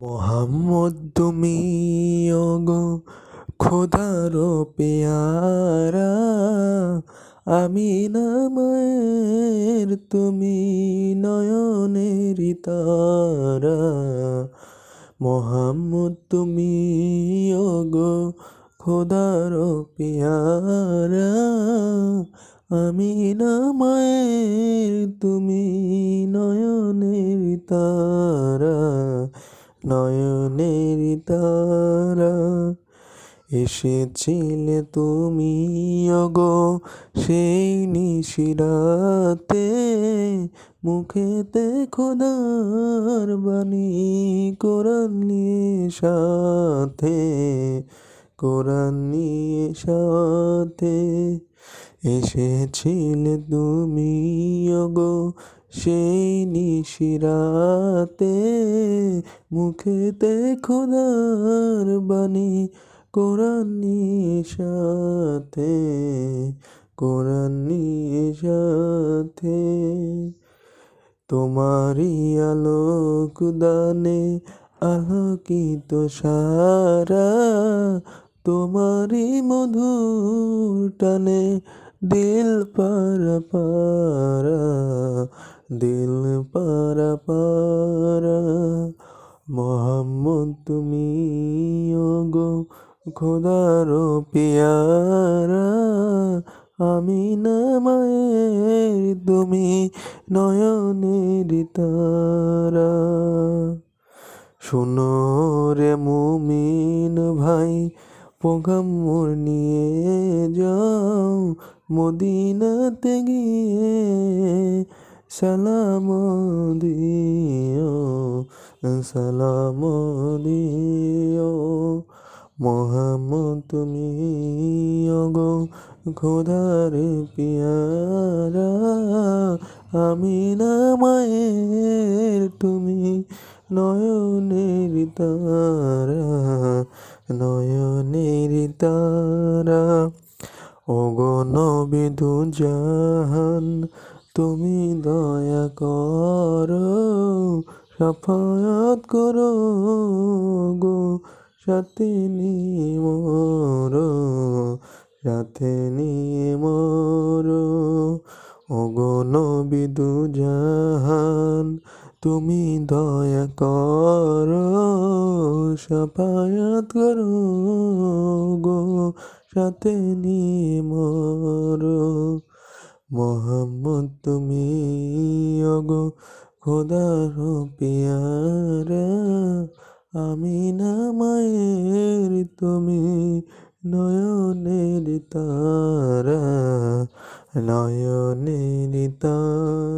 মোহাম্মদ, তুমি ওগো খোদার পেয়ারা। আমি নামায়ের তুমি নয়নের তারা মোহাম্মদ, তুমি ওগো খোদার পেয়ারা। আমি নামায়ের তুমি নয়নের তারা নয়নের তারা এসেছিলে তুমি, অগো সেই নিশিরাতে মুখেতে খোদার বাণী কোরআন নিয়ে সাথে, কোরআন নিয়ে সাথে এসেছিলে তুমি, অগো সেই নিশিরাতে মুখেতে খোদার বাণী, কোরআন সাথে কোরআন সাথে তোমারই আলোক দানে আলোকিত সারা, তোমারই মধুর টানে দিল পারা পারা। দিল পারা পারা। মোহাম্মদ, তুমি ওগো খোদার পিয়ারা। আমি না মায়ের, তুমি নয়নের তারা। শোনো রে মুমিন ভাই পোগাম্মর নিয়ে যাও, মদিনাতে গিয়ে সালাম দিও সালাম দিও। মোহাম্মদ তুমি অগো খোদার পিয়ারা, আমি না মায়ের, তুমি নয়নের তারা নয়নের তারা। ওগো নবিদু জাহান তুমি দয়া করো, সাফায়াত করো গো, সাথে নিয়ে মোর, সাথে নিয়ে মোর। ওগো নবিদু জাহান তুমি দয়া করো, সাফায়াত করো গো, সাথে নিয়ে মোর। মোহাম্মদ তুমি অগো খোদার পিয়ারা। আমি না মায়ের তুমি নয়নের তারা। নয়নের তারা।